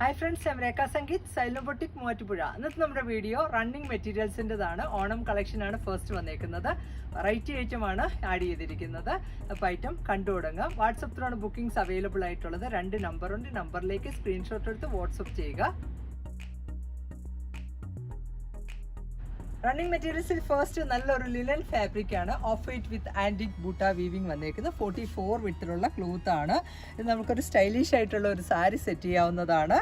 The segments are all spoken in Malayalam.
ഹായ് ഫ്രണ്ട്സ് ഞാൻ രേഖ സംഗീത് സൈലോബോട്ടിക് മൂവാറ്റുപുഴ ഇന്നത്തെ നമ്മുടെ വീഡിയോ റണ്ണിങ് മെറ്റീരിയൽസിന്റെതാണ് ഓണം കളക്ഷനാണ് ഫസ്റ്റ് വന്നേക്കുന്നത്. വെറൈറ്റി ഐറ്റം ആണ് ആഡ് ചെയ്തിരിക്കുന്നത്. അപ്പോൾ ഐറ്റം കണ്ടു തുടങ്ങാം. വാട്സപ്പിലാണ് ബുക്കിംഗ്സ് അവൈലബിൾ ആയിട്ടുള്ളത്. രണ്ട് നമ്പറുണ്ട് നമ്പറിലേക്ക് സ്ക്രീൻഷോട്ട് എടുത്ത് വാട്സപ്പ് ചെയ്യുക. റണ്ണിങ് മെറ്റീരിയൽസിൽ ഫസ്റ്റ് നല്ലൊരു ലിനൻ ഫാബ്രിക് ആണ്. Off white with antique buta weaving വന്നേക്കുന്നത്. ഫോർട്ടി ഫോർ വിത്തിലുള്ള ക്ലോത്ത് ആണ്. ഇത് നമുക്കൊരു സ്റ്റൈലിഷ് ആയിട്ടുള്ള ഒരു സാരി സെറ്റ് ചെയ്യാവുന്നതാണ്.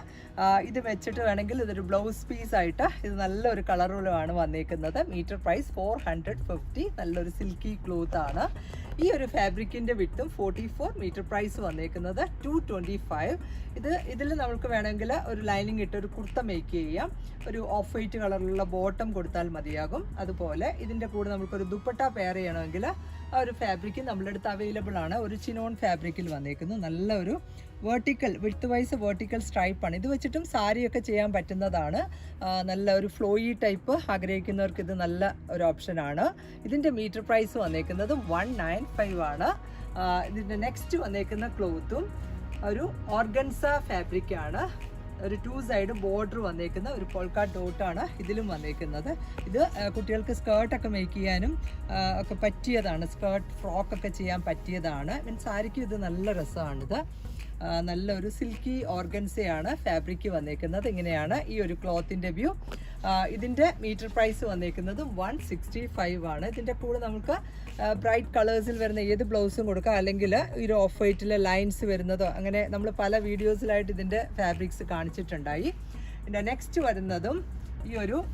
ഇത് വെച്ചിട്ട് വേണമെങ്കിൽ ഇതൊരു ബ്ലൗസ് പീസ് ആയിട്ട് ഇത് നല്ലൊരു കളറുകളുമാണ് വന്നേക്കുന്നത്. Metre price four hundred fifty നല്ലൊരു സിൽക്കി ക്ലോത്ത് ആണ്. ഈ ഒരു ഫാബ്രിക്കിന്റെ വിട്ടും ഫോർട്ടി ഫോർ മീറ്റർ പ്രൈസ് വന്നേക്കുന്നത് ടു ട്വന്റി ഫൈവ് ഇത് ഇതിൽ നമുക്ക് വേണമെങ്കിൽ ഒരു ലൈനിങ് ഇട്ട് ഒരു കുർത്ത മേക്ക് ചെയ്യാം. ഒരു ഓഫ് വൈറ്റ് കളറിലുള്ള ബോട്ടം കൊടുത്താൽ മതിയാകും. അതുപോലെ ഇതിന്റെ കൂടെ നമുക്കൊരു ദുപ്പട്ട പെയർ ചെയ്യണമെങ്കിൽ ആ ഒരു ഫാബ്രിക് നമ്മളെടുത്ത് അവൈലബിൾ ആണ്. ഒരു ചിനോൺ ഫാബ്രിക്കിൽ വന്നേക്കുന്നു. നല്ല ഒരു വേർട്ടിക്കൽ വിത്ത് വൈസ് വേർട്ടിക്കൽ സ്ട്രൈപ്പാണ് ഇത് വെച്ചിട്ടും സാരിയൊക്കെ ചെയ്യാൻ പറ്റുന്നതാണ്. നല്ല ഒരു ഫ്ലോയി ടൈപ്പ് ആഗ്രഹിക്കുന്നവർക്ക് ഇത് നല്ല ഒരു ഓപ്ഷനാണ് ഇതിന്റെ മീറ്റർ പ്രൈസ് വന്നേക്കുന്നത് വൺ നയൻ ഫൈവ് ആണ്. ഇതിന്റെ നെക്സ്റ്റ് വന്നേക്കുന്ന ക്ലോത്തും ഒരു ഓർഗൻസ ഫാബ്രിക് ആണ്. ഒരു ടു സൈഡ് ബോർഡർ വന്നേക്കുന്ന ഒരു പോൾക്കാ ഡോട്ടാണ് ഇതിലും വന്നേക്കുന്നത്. ഇത് കുട്ടികൾക്ക് സ്കേർട്ടൊക്കെ മേക്ക് ചെയ്യാനും ഒക്കെ പറ്റിയതാണ്. സ്കേർട്ട് ഫ്രോക്കൊക്കെ ചെയ്യാൻ പറ്റിയതാണ്. മീൻസ് സാരിക്കും ഇത് നല്ല രസമാണിത്. നല്ലൊരു സിൽക്കി ഓർഗൻസയാണ് ഫാബ്രിക് വന്നേക്കുന്നത്. ഇങ്ങനെയാണ് ഈ ഒരു ക്ലോത്തിന്റെ വ്യൂ. ഇതിന്റെ മീറ്റർ പ്രൈസ് വന്നേക്കുന്നത് വൺ സിക്സ്റ്റി ഫൈവ് ആണ്. ഇതിന്റെ കൂടെ നമുക്ക് ബ്രൈറ്റ് കളേഴ്സിൽ വരുന്ന ഏത് ബ്ലൗസും കൊടുക്കാം. അല്ലെങ്കിൽ ഒരു ഓഫ് വൈറ്റിലെ ലൈൻസ് വരുന്നതോ അങ്ങനെ നമ്മൾ പല വീഡിയോസിലായിട്ട് ഇതിന്റെ ഫാബ്രിക്സ് കാണിച്ചിട്ടുണ്ടായി. പിന്നെ നെക്സ്റ്റ് വരുന്നതും ഈ ഒരു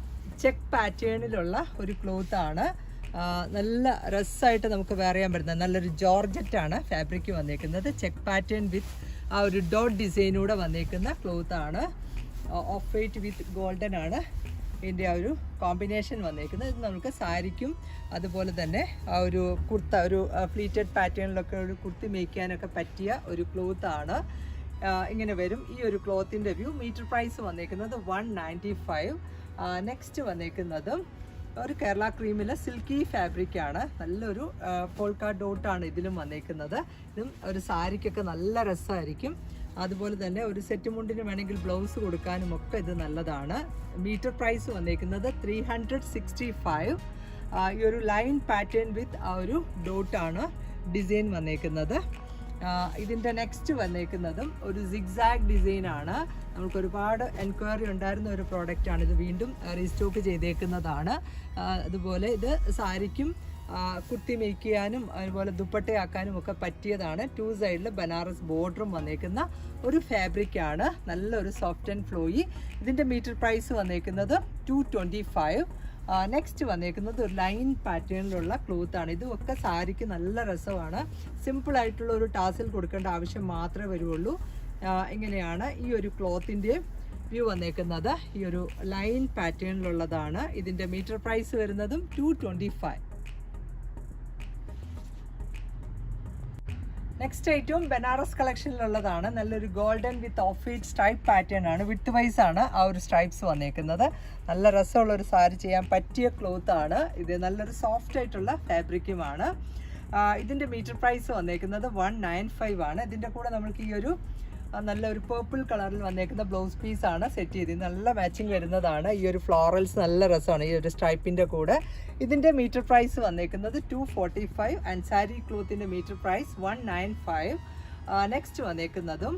ചെക്ക് പാറ്റേണിലുള്ള ഒരു ക്ലോത്ത് ആണ്. ആ, നല്ല രസമായിട്ട് നമുക്ക് വേറെയാൻ ചെയ്യാൻ പറ്റുന്നത്. നല്ലൊരു ജോർജറ്റാണ് ഫാബ്രിക് വന്നേക്കുന്നത്. ചെക്ക് പാറ്റേൺ വിത്ത് ആ ഒരു ഡോട്ട് ഡിസൈനൂടെ വന്നേക്കുന്ന ആണ്. ഓഫ് വൈറ്റ് വിത്ത് ഗോൾഡൻ ആണ് ഇതിന്റെ ആ ഒരു കോമ്പിനേഷൻ വന്നേക്കുന്നത്. ഇത് നമുക്ക് സാരിക്കും അതുപോലെ തന്നെ ആ ഒരു കുർത്ത ഒരു ഫ്ലീറ്റഡ് പാറ്റേണിലൊക്കെ ഒരു കുർത്തി മേക്ക് ചെയ്യാനൊക്കെ പറ്റിയ ഒരു ക്ലോത്ത് ആണ്. ഇങ്ങനെ വരും. ഈ ഒരു ക്ലോത്തിന്റെ വ്യൂ മീറ്റർ പ്രൈസ് വന്നേക്കുന്നത് വൺ നയന്റി ഫൈവ് നെക്സ്റ്റ് വന്നേക്കുന്നതും ഒരു കേരള ക്രീമിലെ സിൽക്കി ഫാബ്രിക് ആണ് നല്ലൊരു പോൾക്കാ ഡോട്ടാണ് ഇതിലും വന്നേക്കുന്നത്. ഇതും ഒരു സാരിക്കൊക്കെ നല്ല രസമായിരിക്കും. അതുപോലെ തന്നെ ഒരു സെറ്റ് മുണ്ടിന് വേണമെങ്കിൽ ബ്ലൗസ് കൊടുക്കാനും ഒക്കെ ഇത് നല്ലതാണ്. മീറ്റർ പ്രൈസ് വന്നേക്കുന്നത് ത്രീ ഹൺഡ്രഡ് സിക്സ്റ്റി ഫൈവ് ഈ ഒരു ലൈൻ പാറ്റേൺ വിത്ത് ആ ഒരു ഡോട്ടാണ് ഡിസൈൻ വന്നേക്കുന്നത്. ഇതിന്റെ നെക്സ്റ്റ് വന്നേക്കുന്നതും ഒരു സിഗ്സാഗ് ആണ്. നമുക്ക് ഒരുപാട് എൻക്വയറി ഉണ്ടായിരുന്ന ഒരു പ്രോഡക്റ്റ് ആണ് ഇത് വീണ്ടും റീസ്റ്റോക്ക് ചെയ്തേക്കുന്നതാണ്. അതുപോലെ ഇത് സാരിക്കും കുത്തി മേക്ക് അതുപോലെ ദുപ്പട്ടയാക്കാനും ഒക്കെ പറ്റിയതാണ്. ടു സൈഡിൽ ബനാറസ് ബോർഡറും വന്നേക്കുന്ന ഒരു ഫാബ്രിക്കാണ് നല്ലൊരു സോഫ്റ്റ് ആൻഡ് ഫ്ലോയി ഇതിന്റെ മീറ്റർ പ്രൈസ് വന്നേക്കുന്നത് ടു ട്വന്റി ഫൈവ് നെക്സ്റ്റ് വന്നേക്കുന്നത് ഒരു ലൈൻ പാറ്റേണിലുള്ള ക്ലോത്ത് ആണ്. ഇതുമൊക്കെ സാരിക്ക് നല്ല രസമാണ്. സിമ്പിൾ ആയിട്ടുള്ള ഒരു ടാസിൽ കൊടുക്കേണ്ട ആവശ്യം മാത്രമേ വരുള്ളൂ. ഇങ്ങനെയാണ് ഈ ഒരു ക്ലോത്തിന്റെ വ്യൂ വന്നേക്കുന്നത്. ഈ ഒരു ലൈൻ പാറ്റേണിലുള്ളതാണ് ഇതിന്റെ മീറ്റർ പ്രൈസ് വരുന്നതും ടു ട്വന്റി ഫൈവ് നെക്സ്റ്റ് ഐറ്റവും ബനാറസ് കളക്ഷനിലുള്ളതാണ് നല്ലൊരു golden with off white stripe pattern ആണ്. വിത്ത് വൈസ് ആണ് ആ ഒരു സ്ട്രൈപ്സ് വന്നേക്കുന്നത്. നല്ല രസമുള്ള ഒരു സാരി ചെയ്യാൻ പറ്റിയ ക്ലോത്ത് ആണ്. ഇത് നല്ലൊരു സോഫ്റ്റ് ആയിട്ടുള്ള ഫാബ്രിക്കുമാണ് ഇതിന്റെ മീറ്റർ പ്രൈസ് വന്നേക്കുന്നത് വൺ നയൻ ഫൈവ് ആണ്. ഇതിന്റെ കൂടെ നമുക്ക് ഈ ഒരു നല്ല ഒരു പേർപ്പിൾ കളറിൽ വന്നേക്കുന്ന ബ്ലൗസ് പീസ് ആണ് സെറ്റ് ചെയ്ത്. നല്ല മാച്ചിങ് വരുന്നതാണ്. ഈ ഒരു ഫ്ലോറൽസ് നല്ല രസമാണ്. ഈ ഒരു സ്ട്രൈപ്പിന്റെ കൂടെ. ഇതിന്റെ മീറ്റർ പ്രൈസ് വന്നേക്കുന്നത് two forty five and sari ക്ലോത്തിന്റെ metre price one nine five next വന്നേക്കുന്നതും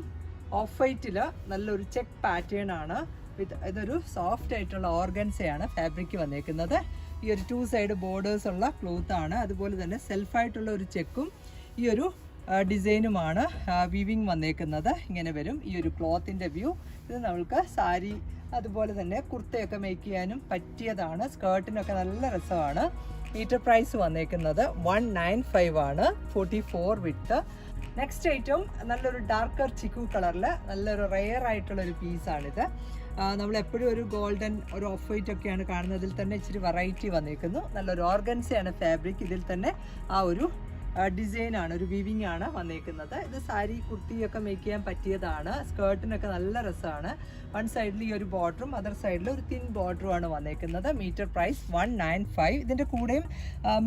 off വൈറ്റിൽ നല്ലൊരു ചെക്ക് പാറ്റേൺ ആണ്. വിത്ത് ഇതൊരു സോഫ്റ്റ് ആയിട്ടുള്ള ഓർഗൻസയാണ് ഫാബ്രിക് വന്നേക്കുന്നത്. ഈ ഒരു ടു സൈഡ് ബോർഡേഴ്സ് ഉള്ള ക്ലോത്താണ് അതുപോലെ തന്നെ സെൽഫായിട്ടുള്ള ഒരു ചെക്കും ഈ ഒരു ഡിസൈനുമാണ് വീവിങ് വന്നേക്കുന്നത്. ഇങ്ങനെ വരും. ഈ ഒരു ക്ലോത്തിന്റെ വ്യൂ ഇത് നമ്മൾക്ക് സാരി അതുപോലെ തന്നെ കുർത്തയൊക്കെ മേക്ക് ചെയ്യാനും പറ്റിയതാണ്. സ്കേർട്ടിനൊക്കെ നല്ല രസമാണ്. മീറ്റർ പ്രൈസ് വന്നേക്കുന്നത് വൺ നയൻ ഫൈവ് ആണ്. Forty four width next item നല്ലൊരു ഡാർക്കർ ചിക്കു കളറിൽ നല്ലൊരു റെയർ ആയിട്ടുള്ള ഒരു പീസാണിത് നമ്മൾ എപ്പോഴും ഒരു ഗോൾഡൻ ഒരു ഓഫ് വൈറ്റ് ഒക്കെയാണ് കാണുന്നതിൽ തന്നെ ഇച്ചിരി വെറൈറ്റി വന്നേക്കുന്നു. നല്ലൊരു ഓർഗൻസയാണ് ഫാബ്രിക് ഇതിൽ തന്നെ ആ ഒരു ഡിസൈൻ ആണ് ഒരു വിവിങ് ആണ് വന്നേക്കുന്നത്. ഇത് സാരി കുർത്തിയൊക്കെ മേക്ക് ചെയ്യാൻ പറ്റിയതാണ്. സ്കേർട്ടിനൊക്കെ നല്ല രസമാണ്. വൺ സൈഡിൽ ഈ ഒരു ബോർഡറും അതർ സൈഡിൽ ഒരു തിൻ ബോർഡറും ആണ് വന്നേക്കുന്നത്. Metre price one nine five ഇതിന്റെ കൂടെയും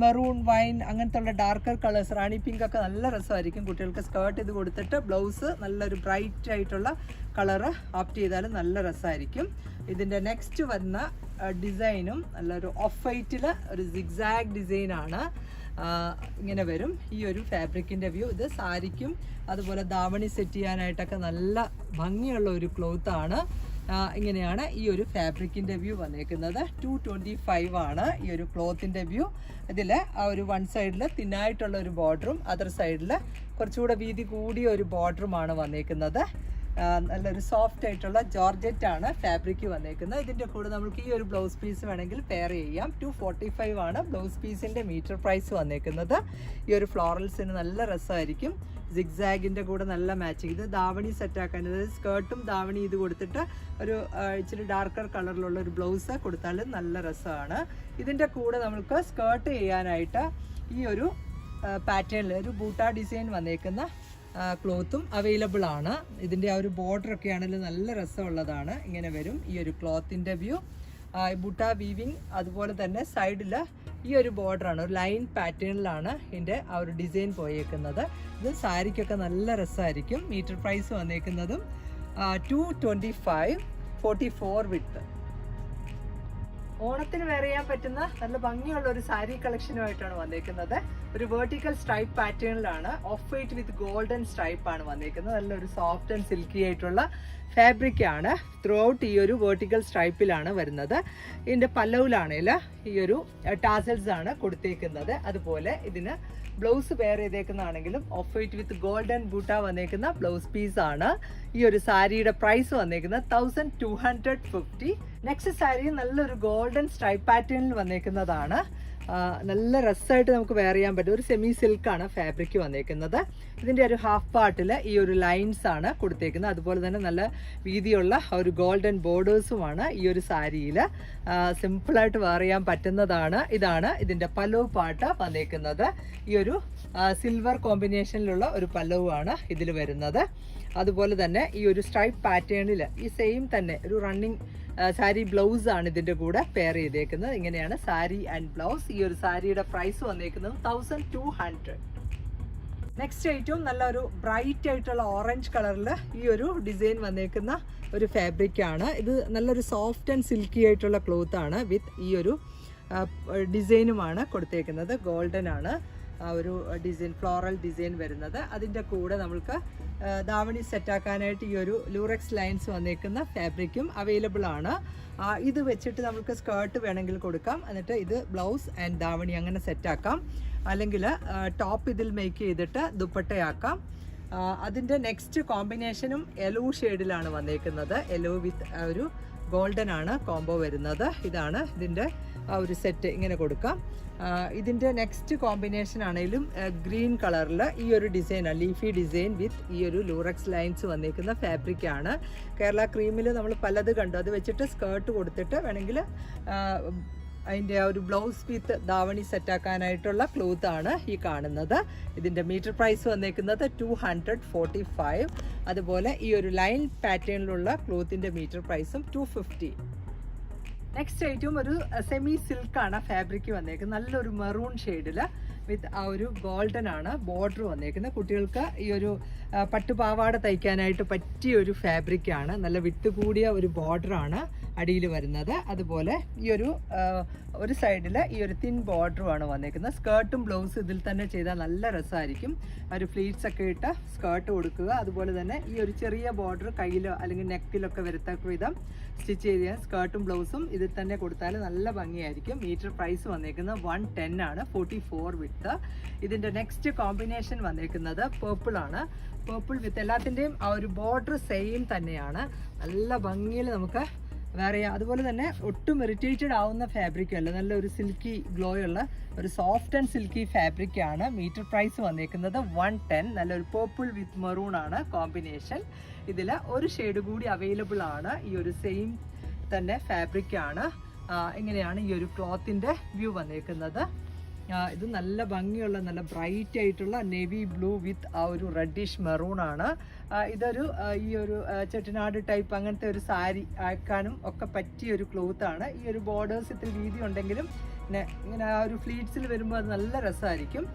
മെറൂൺ വൈൻ അങ്ങനത്തെ ഉള്ള ഡാർക്കർ കളേഴ്സ് റാണി പിങ്ക് ഒക്കെ നല്ല രസമായിരിക്കും കുട്ടികൾക്ക് സ്കേർട്ട് ഇത് കൊടുത്തിട്ട്. ബ്ലൗസ് നല്ലൊരു ബ്രൈറ്റ് ആയിട്ടുള്ള കളറ് ആപ്റ്റ് ചെയ്താൽ നല്ല രസമായിരിക്കും. ഇതിന്റെ നെക്സ്റ്റ് വന്ന ഡിസൈനും നല്ലൊരു ഓഫ് വൈറ്റിൽ ഒരു സിഗ്സാഗ് ഡിസൈനാണ് ഇങ്ങനെ വരും. ഈ ഒരു ഫാബ്രിക്കിന്റെ വ്യൂ. ഇത് സാരിക്കും അതുപോലെ ദാവണി സെറ്റ് ചെയ്യാനായിട്ടൊക്കെ നല്ല ഭംഗിയുള്ള ഒരു ക്ലോത്ത് ആണ്. ഇങ്ങനെയാണ് ഈ ഒരു ഫാബ്രിക്കിന്റെ വ്യൂ വന്നേക്കുന്നത്. ടു ട്വന്റി ഫൈവ് ആണ് ഈ ഒരു ക്ലോത്തിന്റെ വ്യൂ. ഇതിൽ ആ ഒരു വൺ സൈഡിൽ തിന്നായിട്ടുള്ള ഒരു ബോർഡറും അതർ സൈഡിൽ കുറച്ചുകൂടെ വീതി കൂടിയ ഒരു ബോർഡറുമാണ് വന്നേക്കുന്നത്. നല്ലൊരു സോഫ്റ്റ് ആയിട്ടുള്ള ജോർജറ്റ് ആണ് ഫാബ്രിക് വന്നേക്കുന്നത്. ഇതിന്റെ കൂടെ നമുക്ക് ഈ ഒരു ബ്ലൗസ് പീസ് വേണമെങ്കിൽ പെയർ ചെയ്യാം. ടു ഫോർട്ടി ഫൈവ് ആണ് ബ്ലൗസ് പീസിന്റെ മീറ്റർ പ്രൈസ് വന്നേക്കുന്നത്. ഈ ഒരു ഫ്ലോറൽസിന് നല്ല രസമായിരിക്കും. സിഗ്സാഗിന്റെ കൂടെ നല്ല മാച്ചിങ് ഇത് ദാവണി സെറ്റ് ആക്കാൻ അതായത് സ്കേർട്ടും ദാവണി ഇത് കൊടുത്തിട്ട് ഒരു ഇച്ചിരി ഡാർക്കർ കളറിലുള്ള ഒരു ബ്ലൗസ് കൊടുത്താൽ നല്ല രസമാണ്. ഇതിന്റെ കൂടെ നമുക്ക് സ്കേർട്ട് ചെയ്യാനായിട്ട് ഈ ഒരു പാറ്റേണിൽ ഒരു ബൂട്ട ഡിസൈൻ വന്നേക്കുന്ന ക്ലോത്തും അവൈലബിൾ ആണ്. ഇതിന്റെ ആ ഒരു ബോർഡർ ഒക്കെ ആണെങ്കിലും നല്ല രസമുള്ളതാണ്. ഇങ്ങനെ വരും. ഈ ഒരു ക്ലോത്തിന്റെ വ്യൂ ബുട്ട വീവിങ് അതുപോലെ തന്നെ സൈഡിൽ ഈ ഒരു ബോർഡറാണ് ഒരു ലൈൻ പാറ്റേണിലാണ് ഇതിന്റെ ആ ഒരു ഡിസൈൻ പോയേക്കുന്നത്. ഇത് സാരിക്കൊക്കെ നല്ല രസമായിരിക്കും. Metre price വന്നേക്കുന്നതും two twenty five forty four width ഓണത്തിന് വെയർ ചെയ്യാൻ പറ്റുന്ന നല്ല ഭംഗിയുള്ള ഒരു സാരി കളക്ഷനുമായിട്ടാണ് വന്നിരിക്കുന്നത് ഒരു വേർട്ടിക്കൽ സ്ട്രൈപ്പ് പാറ്റേണിലാണ് off white with golden stripe ആണ് വന്നിരിക്കുന്നത് നല്ലൊരു സോഫ്റ്റ് ആൻഡ് സിൽക്കി ആയിട്ടുള്ള ഫാബ്രിക് ആണ്. ത്രൂ ഔട്ട് ഈ ഒരു വേർട്ടിക്കൽ സ്ട്രൈപ്പിലാണ് വരുന്നത്. ഇതിന്റെ പല്ലവിലാണെങ്കിൽ ഈ ഒരു ടാസൽസ് ആണ് കൊടുത്തേക്കുന്നത്. അതുപോലെ ഇതിന് blouse wear ചെയ്തേക്കുന്നതാണെങ്കിലും off white with golden buta വന്നേക്കുന്ന ബ്ലൗസ് പീസ് ആണ്. ഈ ഒരു സാരിയുടെ പ്രൈസ് വന്നേക്കുന്നത് thousand two hundred fifty next sari നല്ലൊരു ഗോൾഡൻ സ്ട്രൈപ്പ് പാറ്റേണിൽ വന്നേക്കുന്നതാണ്. നല്ല രസമായിട്ട് നമുക്ക് വെയർ ചെയ്യാൻ പറ്റും. ഒരു സെമി സിൽക്കാണ് ഫാബ്രിക് വന്നേക്കുന്നത്. ഇതിന്റെ ഒരു ഹാഫ് പാർട്ടിൽ ഈ ഒരു ലൈൻസ് ആണ് കൊടുത്തേക്കുന്നത്. അതുപോലെ തന്നെ നല്ല വീതിയുള്ള ഒരു ഗോൾഡൻ ബോർഡേഴ്സുമാണ് ഈ ഒരു സാരിയിൽ സിമ്പിളായിട്ട് വെയർ ചെയ്യാൻ പറ്റുന്നതാണ്. ഇതാണ് ഇതിന്റെ പല്ലവ് പാട്ട് വന്നേക്കുന്നത്. ഈ ഒരു സിൽവർ കോമ്പിനേഷനിലുള്ള ഒരു പല്ലവുമാണ് ഇതിൽ വരുന്നത്. അതുപോലെ തന്നെ ഈ ഒരു സ്ട്രൈപ്പ് പാറ്റേണിൽ ഈ സെയിം തന്നെ ഒരു റണ്ണിങ് സാരി ബ്ലൗസ് ആണ് ഇതിന്റെ കൂടെ പെയർ ചെയ്തേക്കുന്നത്. ഇങ്ങനെയാണ് സാരി ആൻഡ് ബ്ലൗസ് ഈ ഒരു സാരിയുടെ പ്രൈസ് വന്നേക്കുന്നത് തൗസൻഡ് ടു ഹൺഡ്രഡ് നെക്സ്റ്റ് ഏറ്റവും നല്ല ഒരു ബ്രൈറ്റ് ആയിട്ടുള്ള ഓറഞ്ച് കളറിൽ ഈ ഒരു ഡിസൈൻ വന്നേക്കുന്ന ഒരു ഫാബ്രിക് ആണ്. ഇത് നല്ലൊരു സോഫ്റ്റ് ആൻഡ് സിൽക്കി ആയിട്ടുള്ള ക്ലോത്ത് ആണ് വിത്ത് ഈ ഒരു ഡിസൈനുമാണ് കൊടുത്തേക്കുന്നത്. ഗോൾഡൻ ആണ് ആ ഒരു ഡിസൈൻ ഫ്ലോറൽ ഡിസൈൻ വരുന്നത്. അതിന്റെ കൂടെ നമുക്ക് ആ, ദാവണി സെറ്റാക്കാനായിട്ട് ഈ ഒരു ലൂറക്സ് ലൈൻസ് വന്നേക്കുന്ന ഫാബ്രിക്കും അവൈലബിൾ ആണ്. ഇത് വെച്ചിട്ട് നമുക്ക് സ്കേർട്ട് വേണമെങ്കിൽ കൊടുക്കാം. എന്നിട്ട് ഇത് ബ്ലൗസ് ആൻഡ് ദാവണി അങ്ങനെ സെറ്റാക്കാം അല്ലെങ്കിൽ ടോപ്പ് ഇതിൽ മേക്ക് ചെയ്തിട്ട് ദുപ്പട്ടയാക്കാം. അതിന്റെ നെക്സ്റ്റ് കോമ്പിനേഷനും യെല്ലോ ഷെയ്ഡിലാണ് വന്നേക്കുന്നത്. യെല്ലോ വിത്ത് ഒരു ഗോൾഡൻ ആണ് കോംബോ വരുന്നത്. ഇതാണ് ഇതിന്റെ ആ ഒരു സെറ്റ് ഇങ്ങനെ കൊടുക്കാം. ഇതിന്റെ നെക്സ്റ്റ് കോമ്പിനേഷൻ ആണെങ്കിലും ഗ്രീൻ കളറിൽ ഈ ഒരു ഡിസൈനാണ് ലീഫി ഡിസൈൻ വിത്ത് ഈ ഒരു ലൂറക്സ് ലൈൻസ് വന്നിരിക്കുന്ന ഫാബ്രിക്കാണ് കേരള ക്രീമിൽ നമ്മൾ പലത് കണ്ടു. അത് വെച്ചിട്ട് സ്കേർട്ട് കൊടുത്തിട്ട് വേണമെങ്കിൽ അതിന്റെ ആ ഒരു ബ്ലൗസ് വിത്ത് ദാവണി സെറ്റാക്കാനായിട്ടുള്ള ക്ലോത്ത് ആണ് ഈ കാണുന്നത്. ഇതിന്റെ മീറ്റർ പ്രൈസ് വന്നേക്കുന്നത് ടു ഹൺഡ്രഡ് ഫോർട്ടി ഫൈവ് അതുപോലെ ഈ ഒരു ലൈൻ പാറ്റേണിലുള്ള ക്ലോത്തിന്റെ മീറ്റർ പ്രൈസും ടു ഫിഫ്റ്റി നെക്സ്റ്റ് ഐറ്റവും ഒരു സെമി സിൽക്കാണ് ഫാബ്രിക് വന്നേക്കുന്നത്. നല്ലൊരു മെറൂൺ ഷെയ്ഡിൽ വിത്ത് ആ ഒരു ഗോൾഡൻ ആണ് ബോർഡർ വന്നേക്കുന്നത്. കുട്ടികൾക്ക് ഈ ഒരു പട്ടുപാവാട തയ്ക്കാനായിട്ട് പറ്റിയ ഒരു ഫാബ്രിക്കാണ് നല്ല വിട്ട് കൂടിയ ഒരു ബോർഡറാണ് അടിയിൽ വരുന്നത്. അതുപോലെ ഈ ഒരു ഒരു സൈഡിൽ ഈ ഒരു തിൻ ബോർഡറുമാണ് വന്നേക്കുന്നത്. സ്കേർട്ടും ബ്ലൗസും ഇതിൽ തന്നെ ചെയ്താൽ നല്ല രസമായിരിക്കും. ഒരു ഫ്ലീറ്റ്സ് ഒക്കെ ഇട്ട് സ്കേർട്ട് കൊടുക്കുക അതുപോലെ തന്നെ ഈ ഒരു ചെറിയ ബോർഡർ കയ്യിലോ അല്ലെങ്കിൽ നെക്കിലൊക്കെ വരത്തക്ക വിധം സ്റ്റിച്ച് ചെയ്ത് സ്കേർട്ടും ബ്ലൗസും ഇതിൽ തന്നെ കൊടുത്താൽ നല്ല ഭംഗിയായിരിക്കും. മീറ്റർ പ്രൈസ് വന്നേക്കുന്നത് വൺ ടെൻ ആണ്. ഫോർട്ടി ഫോർ വിത്ത് ഇതിന്റെ നെക്സ്റ്റ് കോമ്പിനേഷൻ വന്നേക്കുന്നത് പേർപ്പിൾ ആണ്. പേർപ്പിൾ വിത്ത് എല്ലാത്തിന്റെയും ആ ഒരു ബോർഡർ സെയിം തന്നെയാണ്. നല്ല ഭംഗിയിൽ നമുക്ക് വേറെ അതുപോലെ തന്നെ ഒട്ടും ഇറിറ്റേറ്റഡ് ആവുന്ന ഫാബ്രിക് അല്ല നല്ല ഒരു സിൽക്കി ഗ്ലോ ഉള്ള ഒരു സോഫ്റ്റ് ആൻഡ് സിൽക്കി ഫാബ്രിക് ആണ് മീറ്റർ പ്രൈസ് വന്നേക്കുന്നത് വൺ ടെൻ നല്ലൊരു പേർപ്പിൾ വിത്ത് മെറൂൺ ആണ് കോമ്പിനേഷൻ ഇതിൽ ഒരു ഷെയ്ഡ് കൂടി അവൈലബിൾ ആണ് ഈ ഒരു സെയിം തന്നെ ഫാബ്രിക് ആണ്. ഇങ്ങനെയാണ് ഈ ഒരു ക്ലോത്തിന്റെ വ്യൂ വന്നേക്കുന്നത്. ഇത് നല്ല ഭംഗിയുള്ള നല്ല ബ്രൈറ്റ് ആയിട്ടുള്ള നേവി ബ്ലൂ വിത്ത് ആ ഒരു റെഡിഷ് മെറൂൺ ആണ്. ഇതൊരു ഈ ഒരു ചെട്ടിനാട് ടൈപ്പ് അങ്ങനത്തെ ഒരു സാരി ആക്കാനും ഒക്കെ പറ്റിയ ഒരു ക്ലോത്ത് ആണ്. ഈ ഒരു ബോർഡേഴ്സ് ഇത്ര രീതി ഉണ്ടെങ്കിലും പിന്നെ ഇങ്ങനെ ആ ഒരു ഫ്ലീറ്റ്സിൽ വരുമ്പോൾ അത് നല്ല രസമായിരിക്കും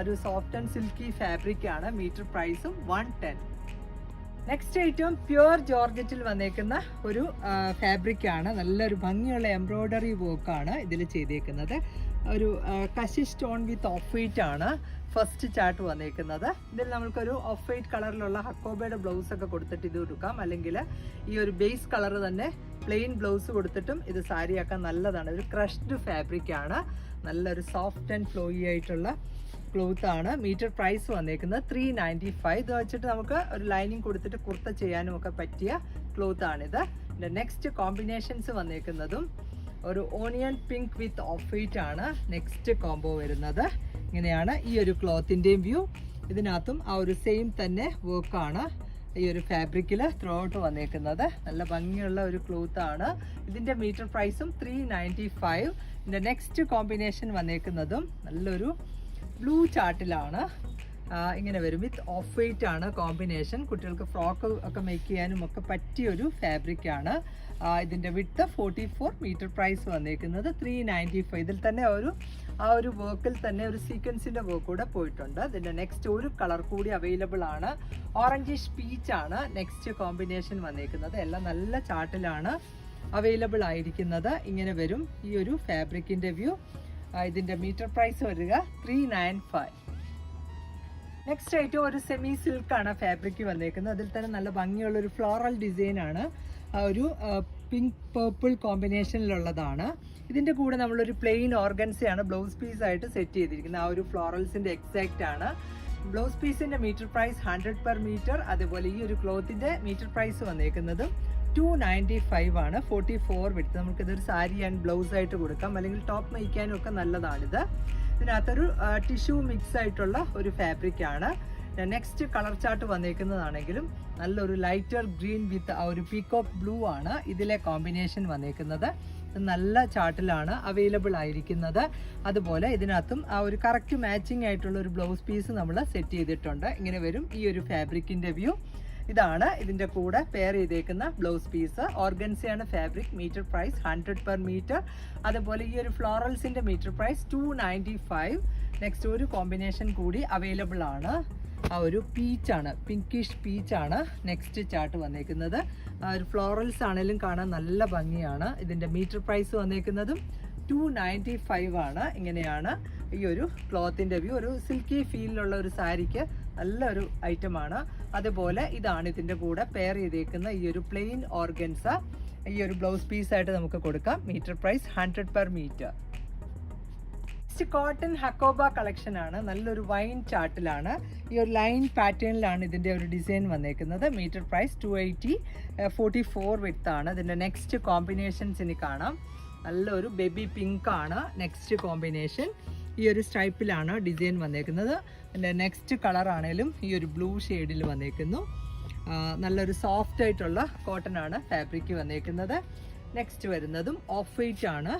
ഒരു സോഫ്റ്റ് ആൻഡ് സിൽക്കി ഫാബ്രിക് ആണ്. മീറ്റർ പ്രൈസും one ten next item pure ജോർജറ്റിൽ വന്നേക്കുന്ന ഒരു ഫാബ്രിക് ആണ്. നല്ലൊരു ഭംഗിയുള്ള എംബ്രോയ്ഡറി വർക്കാണ് ഇതിൽ ചെയ്തേക്കുന്നത്. ഒരു Kashi stone with off white ആണ് ഫസ്റ്റ് ചാർട്ട് വന്നേക്കുന്നത്. ഇതിൽ നമുക്കൊരു ഓഫ് വൈറ്റ് കളറിലുള്ള ഹക്കോബയുടെ ബ്ലൗസ് ഒക്കെ കൊടുത്തിട്ട് ഇത് കൊടുക്കാം അല്ലെങ്കിൽ ഈ ഒരു ബേസ് കളർ തന്നെ പ്ലെയിൻ ബ്ലൗസ് കൊടുത്തിട്ടും ഇത് സാരിയാക്കാൻ നല്ലതാണ്. ഒരു ക്രഷ്ഡ് ഫാബ്രിക് ആണ്. നല്ലൊരു സോഫ്റ്റ് ആൻഡ് ഫ്ലോയി ആയിട്ടുള്ള ക്ലോത്ത് ആണ്. മീറ്റർ പ്രൈസ് വന്നേക്കുന്നത് ത്രീ നയന്റി ഫൈവ് ഇത് വെച്ചിട്ട് നമുക്ക് ഒരു ലൈനിങ് കൊടുത്തിട്ട് കുർത്ത ചെയ്യാനും ഒക്കെ പറ്റിയ ക്ലോത്ത് ആണിത്. നെക്സ്റ്റ് കോമ്പിനേഷൻസ് വന്നേക്കുന്നതും ഒരു onion pink with off white ആണ് നെക്സ്റ്റ് കോംബോ വരുന്നത്. ഇങ്ങനെയാണ് ഈ ഒരു ക്ലോത്തിന്റെയും വ്യൂ ഇതിനകത്തും ആ ഒരു സെയിം തന്നെ വർക്കാണ് ഈ ഒരു ഫാബ്രിക്കിൽ ത്രൂ ഔട്ട് വന്നേക്കുന്നത്. നല്ല ഭംഗിയുള്ള ഒരു ക്ലോത്ത് ആണ്. ഇതിന്റെ മീറ്റർ പ്രൈസും ത്രീ നയന്റി ഫൈവ് ഇതിന്റെ നെക്സ്റ്റ് കോമ്പിനേഷൻ വന്നേക്കുന്നതും നല്ലൊരു ബ്ലൂ ചാർട്ടിലാണ് ഇങ്ങനെ വരും. വിത്ത് ഓഫ് വൈറ്റ് ആണ് കോമ്പിനേഷൻ കുട്ടികൾക്ക് ഫ്രോക്ക് ഒക്കെ മേക്ക് ചെയ്യാനും ഒക്കെ പറ്റിയ ഒരു ഫാബ്രിക് ആണ്. ഇതിന്റെ width forty four metre price വന്നേക്കുന്നത് ത്രീ നയന്റി ഫൈവ് ഇതിൽ തന്നെ ഒരു ആ ഒരു വർക്കിൽ തന്നെ ഒരു സീക്വൻസിന്റെ വർക്ക് കൂടെ പോയിട്ടുണ്ട്. ഇതിന്റെ നെക്സ്റ്റ് ഒരു കളർ കൂടി അവൈലബിൾ ആണ്. ഓറഞ്ചിഷ് പീച്ച് ആണ് നെക്സ്റ്റ് കോമ്പിനേഷൻ വന്നേക്കുന്നത്. എല്ലാം നല്ല ചാർട്ടിലാണ് അവൈലബിൾ ആയിരിക്കുന്നത്. ഇങ്ങനെ വരും ഈ ഒരു ഫാബ്രിക്കിന്റെ വ്യൂ ഇതിന്റെ മീറ്റർ പ്രൈസ് വരിക ത്രീ നയൻ ഫൈവ് നെക്സ്റ്റ് ആയിട്ട് ഒരു സെമി സിൽക്ക് ആണ് ഫാബ്രിക് വന്നേക്കുന്നത്. അതിൽ തന്നെ നല്ല ഭംഗിയുള്ള ഒരു ഫ്ലോറൽ ഡിസൈനാണ് ഒരു പിങ്ക് പേർപ്പിൾ കോമ്പിനേഷനിലുള്ളതാണ് ഇതിന്റെ കൂടെ നമ്മളൊരു പ്ലെയിൻ ഓർഗൻസയാണ് ബ്ലൗസ് പീസ് ആയിട്ട് സെറ്റ് ചെയ്തിരിക്കുന്നത്. ആ ഒരു ഫ്ലോറൽസിന്റെ എക്സാക്റ്റ് ആണ്. ബ്ലൗസ് പീസിന്റെ metre price hundred per metre അതുപോലെ ഈ ഒരു ക്ലോത്തിന്റെ മീറ്റർ പ്രൈസ് വന്നേക്കുന്നതും. ടു നയന്റി ഫൈവ് ആണ്. ഫോർട്ടി ഫോർ വിടുത്ത് നമുക്കിതൊരു സാരി ആൻഡ് ബ്ലൗസ് ആയിട്ട് കൊടുക്കാം. അല്ലെങ്കിൽ ടോപ്പ് നയിക്കാനും ഒക്കെ നല്ലതാണിത്. ഇതിനകത്തൊരു ടിഷ്യൂ മിക്സ് ആയിട്ടുള്ള ഒരു ഫാബ്രിക് ആണ്. നെക്സ്റ്റ് കളർ ചാർട്ട് വന്നേക്കുന്നതാണെങ്കിലും നല്ലൊരു ലൈറ്റർ ഗ്രീൻ വിത്ത് ആ ഒരു പീകോക്ക് ബ്ലൂ ആണ് ഇതിലെ കോമ്പിനേഷൻ വന്നേക്കുന്നത്. നല്ല ചാർട്ടിലാണ് അവൈലബിൾ ആയിരിക്കുന്നത്. അതുപോലെ ഇതിനകത്തും ആ ഒരു കറക്റ്റ് മാച്ചിങ് ആയിട്ടുള്ള ഒരു ബ്ലൗസ് പീസ് നമ്മൾ സെറ്റ് ചെയ്തിട്ടുണ്ട്. ഇങ്ങനെ വരും ഈ ഒരു ഫാബ്രിക്കിന്റെ വ്യൂ ഇതാണ് ഇതിന്റെ കൂടെ പെയർ ചെയ്തേക്കുന്ന blouse piece ഓർഗൻസിയാണ് fabric metre price hundred per metre അതുപോലെ ഈ ഒരു ഫ്ലോറൽസിന്റെ metre price two ninety five next ഒരു കോമ്പിനേഷൻ കൂടി അവൈലബിൾ ആണ്. ആ ഒരു പീച്ചാണ് പിങ്കിഷ് പീച്ചാണ് നെക്സ്റ്റ് ചാർട്ട് വന്നേക്കുന്നത്. ഒരു ഫ്ലോറൽസ് ആണെങ്കിലും കാണാൻ നല്ല ഭംഗിയാണ് ഇതിന്റെ മീറ്റർ പ്രൈസ് വന്നേക്കുന്നതും. ടു നയന്റി ഫൈവ് ആണ് ഇങ്ങനെയാണ് ഈ ഒരു ക്ലോത്തിന്റെ വ്യൂ ഒരു സിൽക്കി ഫീലിലുള്ള ഒരു സാരിക്ക് നല്ലൊരു ഐറ്റമാണ് അതുപോലെ ഇതാണ് ഇതിന്റെ കൂടെ പെയർ ചെയ്തേക്കുന്ന ഈ ഒരു പ്ലെയിൻ ഓർഗൻസ ഈ ഒരു ബ്ലൗസ് പീസ് ആയിട്ട് നമുക്ക് കൊടുക്കാം. Metre price hundred per metre next cotton hakoba collection ആണ്. നല്ലൊരു വൈൻ ചാർട്ടിലാണ് ഈ ഒരു ലൈൻ പാറ്റേണിലാണ് ഇതിന്റെ ഒരു ഡിസൈൻ വന്നേക്കുന്നത്. Metre price two eighty forty four width ആണ്. ഇതിന്റെ നെക്സ്റ്റ് കോമ്പിനേഷൻസ് ഇനി കാണാം. നല്ലൊരു ബേബി പിങ്ക് ആണ്. നെക്സ്റ്റ് കോമ്പിനേഷൻ ഈ ഒരു സ്ട്രൈപ്പിലാണ് ഡിസൈൻ വന്നേക്കുന്നത്. എന്റെ നെക്സ്റ്റ് കളർ ആണേലും ഈ ഒരു ബ്ലൂ ഷെയ്ഡിൽ വന്നേക്കുന്നു. നല്ലൊരു സോഫ്റ്റ് ആയിട്ടുള്ള കോട്ടൺ ആണ് ഫാബ്രിക് വന്നേക്കുന്നത്. നെക്സ്റ്റ് വരുന്നതും ഓഫ് വൈറ്റ് ആണ്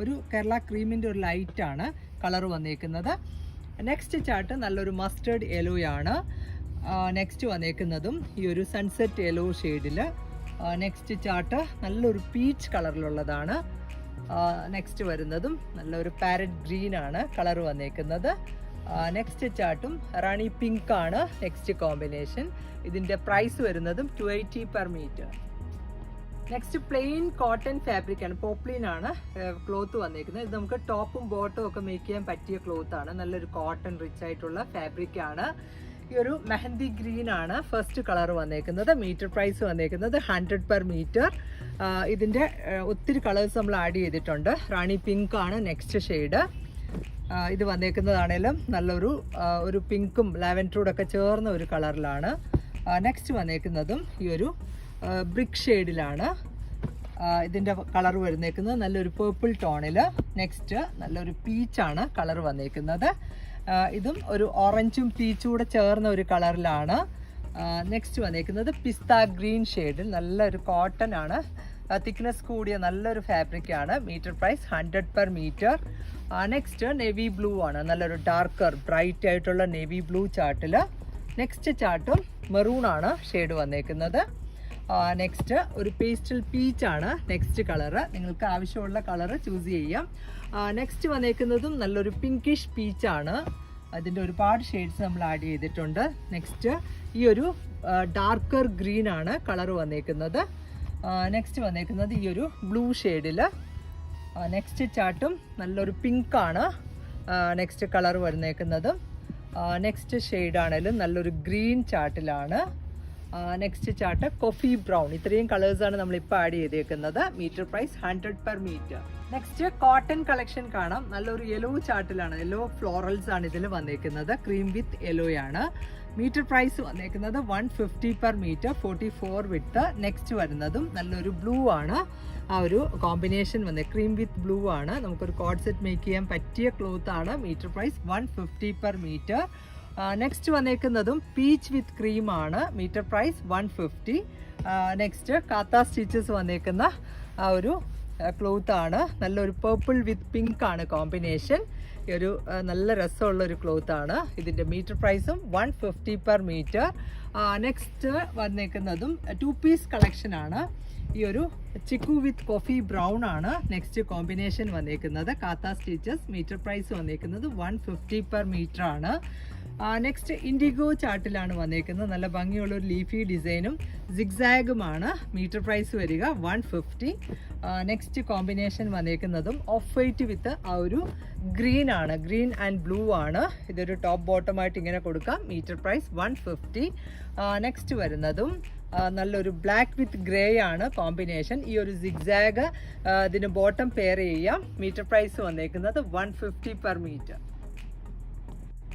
ഒരു കേരള ക്രീമിന്റെ ഒരു ലൈറ്റ് ആണ് കളർ വന്നേക്കുന്നത്. നെക്സ്റ്റ് ചാർട്ട് നല്ലൊരു മസ്റ്റേർഡ് യെല്ലോ ആണ്. നെക്സ്റ്റ് വന്നേക്കുന്നതും ഈ ഒരു സൺസെറ്റ് യെല്ലോ ഷെയ്ഡിൽ നെക്സ്റ്റ് ചാർട്ട് നല്ലൊരു പീച്ച് കളറിലുള്ളതാണ് നെക്സ്റ്റ് വരുന്നതും നല്ലൊരു പാരറ്റ് ഗ്രീൻ ആണ് കളർ വന്നേക്കുന്നത്. നെക്സ്റ്റ് ചാർട്ടും റാണി പിങ്ക് ആണ് നെക്സ്റ്റ് കോമ്പിനേഷൻ ഇതിന്റെ പ്രൈസ് വരുന്നതും two eighty per metre next plain cotton fabric ആണ് പോപ്ലിൻ ആണ് ക്ലോത്ത് വന്നിരിക്കുന്നത് ഇത് നമുക്ക് ടോപ്പും ബോട്ടും ഒക്കെ മേക്ക് ചെയ്യാൻ പറ്റിയ ക്ലോത്ത് ആണ്. നല്ലൊരു കോട്ടൺ റിച്ച് ആയിട്ടുള്ള ഫാബ്രിക് ആണ്. ഈ ഒരു മെഹന്തി ഗ്രീൻ ആണ് ഫസ്റ്റ് കളർ വന്നേക്കുന്നത്. മീറ്റർ പ്രൈസ് വന്നേക്കുന്നത് ഹൺഡ്രഡ് പെർ മീറ്റർ ഇതിന്റെ ഒത്തിരി കളേഴ്സ് നമ്മൾ ആഡ് ചെയ്തിട്ടുണ്ട്. റാണി പിങ്ക് ആണ് നെക്സ്റ്റ് ഷെയ്ഡ് ഇത് വന്നേക്കുന്നതാണേലും നല്ലൊരു ഒരു പിങ്കും ലാവൻഡറോടൊക്കെ ചേർന്ന ഒരു കളറിലാണ്. നെക്സ്റ്റ് വന്നേക്കുന്നതും ഈ ഒരു ബ്രിക് ഷെയ്ഡിലാണ് ഇതിന്റെ കളർ വരുന്നേക്കുന്നത് നല്ലൊരു പേർപ്പിൾ ടോണിൽ നെക്സ്റ്റ് നല്ലൊരു പീച്ചാണ് കളർ വന്നേക്കുന്നത്. ഇതും ഒരു ഓറഞ്ചും പീച്ചും കൂടെ ചേർന്ന ഒരു കളറിലാണ്. നെക്സ്റ്റ് വന്നേക്കുന്നത് പിസ്ത ഗ്രീൻ ഷെയ്ഡിൽ നല്ലൊരു കോട്ടൺ ആണ്. തിക്നെസ് കൂടിയ നല്ലൊരു ഫാബ്രിക് ആണ്. Metre price hundred per metre next navy blue ആണ്. നല്ലൊരു ഡാർക്കർ ബ്രൈറ്റ് ആയിട്ടുള്ള നെവി ബ്ലൂ ചാർട്ടിൽ നെക്സ്റ്റ് ചാർട്ടും മെറൂൺ ആണ് ഷെയ്ഡ് വന്നേക്കുന്നത്. നെക്സ്റ്റ് ഒരു പേസ്റ്റൽ പീച്ച് ആണ്. നെക്സ്റ്റ് കളറ് നിങ്ങൾക്ക് ആവശ്യമുള്ള കളറ് ചൂസ് ചെയ്യാം. നെക്സ്റ്റ് വന്നേക്കുന്നതും നല്ലൊരു പിങ്കിഷ് പീച്ച് ആണ്. അതിന്റെ ഒരുപാട് ഷെയ്ഡ്സ് നമ്മൾ ആഡ് ചെയ്തിട്ടുണ്ട്. നെക്സ്റ്റ് ഈ ഒരു ഡാർക്കർ ഗ്രീൻ ആണ് കളർ വന്നേക്കുന്നത്. നെക്സ്റ്റ് വന്നേക്കുന്നത് ഈ ഒരു ബ്ലൂ ഷെയ്ഡിൽ നെക്സ്റ്റ് ചാട്ടും നല്ലൊരു പിങ്കാണ് നെക്സ്റ്റ് കളർ വന്നേക്കുന്നതും. നെക്സ്റ്റ് ഷെയ്ഡാണേലും നല്ലൊരു ഗ്രീൻ ചാർട്ടിലാണ് നെക്സ്റ്റ് ചാർട്ട് കോഫി ബ്രൗൺ ഇത്രയും കളേഴ്സാണ് നമ്മൾ ഇപ്പോൾ ആഡ് ചെയ്തേക്കുന്നത്. Metre price hundred per metre next cotton collection കാണാം. നല്ലൊരു യെല്ലോ ചാർട്ടിലാണ്. യെല്ലോ ഫ്ലോറൽസ് ആണ് ഇതിൽ വന്നേക്കുന്നത്. ക്രീം വിത്ത് യെല്ലോ ആണ്. മീറ്റർ പ്രൈസ് വന്നേക്കുന്നത് one fifty per metre forty four with next വരുന്നതും നല്ലൊരു ബ്ലൂ ആണ്. ആ ഒരു കോമ്പിനേഷൻ വന്നത് ക്രീം വിത്ത് ബ്ലൂ ആണ്. നമുക്കൊരു കോഡ് സെറ്റ് മേക്ക് ചെയ്യാൻ പറ്റിയ ക്ലോത്ത് ആണ്. Metre price one fifty per metre next വന്നേക്കുന്നതും peach with cream ആണ്. Metre price one fifty next kantha stitches വന്നേക്കുന്ന ആ ഒരു ക്ലോത്ത് ആണ്. നല്ലൊരു പേർപ്പിൾ വിത്ത് പിങ്ക് ആണ് കോമ്പിനേഷൻ ഒരു നല്ല രസമുള്ള ഒരു ക്ലോത്ത് ആണ്. ഇതിന്റെ മീറ്റർ പ്രൈസും one fifty per metre next വന്നേക്കുന്നതും two piece collection ആണ്. ഈ ഒരു ചിക്കു വിത്ത് കോഫി ബ്രൗൺ ആണ്. നെക്സ്റ്റ് കോമ്പിനേഷൻ വന്നേക്കുന്നത് കാത്ത സ്റ്റിച്ചസ് മീറ്റർ പ്രൈസ് വന്നേക്കുന്നത് വൺ ഫിഫ്റ്റി പെർ മീറ്റർ ആണ്. നെക്സ്റ്റ് ഇൻഡിഗോ ചാർട്ടിലാണ് വന്നേക്കുന്നത്. നല്ല ഭംഗിയുള്ള ഒരു ലീഫി ഡിസൈനും സിഗ്സാഗുമാണ് മീറ്റർ പ്രൈസ് വരിക വൺ ഫിഫ്റ്റി നെക്സ്റ്റ് കോമ്പിനേഷൻ വന്നേക്കുന്നതും ഓഫ് വൈറ്റ് വിത്ത് ആ ഒരു ഗ്രീൻ ആണ്. ഗ്രീൻ ആൻഡ് ബ്ലൂ ആണ്. ഇതൊരു ടോപ്പ് ബോട്ടമായിട്ട് ഇങ്ങനെ കൊടുക്കാം. Metre price one fifty next വരുന്നതും നല്ലൊരു ബ്ലാക്ക് വിത്ത് ഗ്രേ ആണ് കോമ്പിനേഷൻ ഈ ഒരു സിഗ്സാഗ് ഇതിന് ബോട്ടം പെയർ ചെയ്യാം. മീറ്റർ പ്രൈസ് വന്നേക്കുന്നത് വൺ ഫിഫ്റ്റി പെർ മീറ്റർ